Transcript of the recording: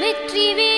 வெற்றிவே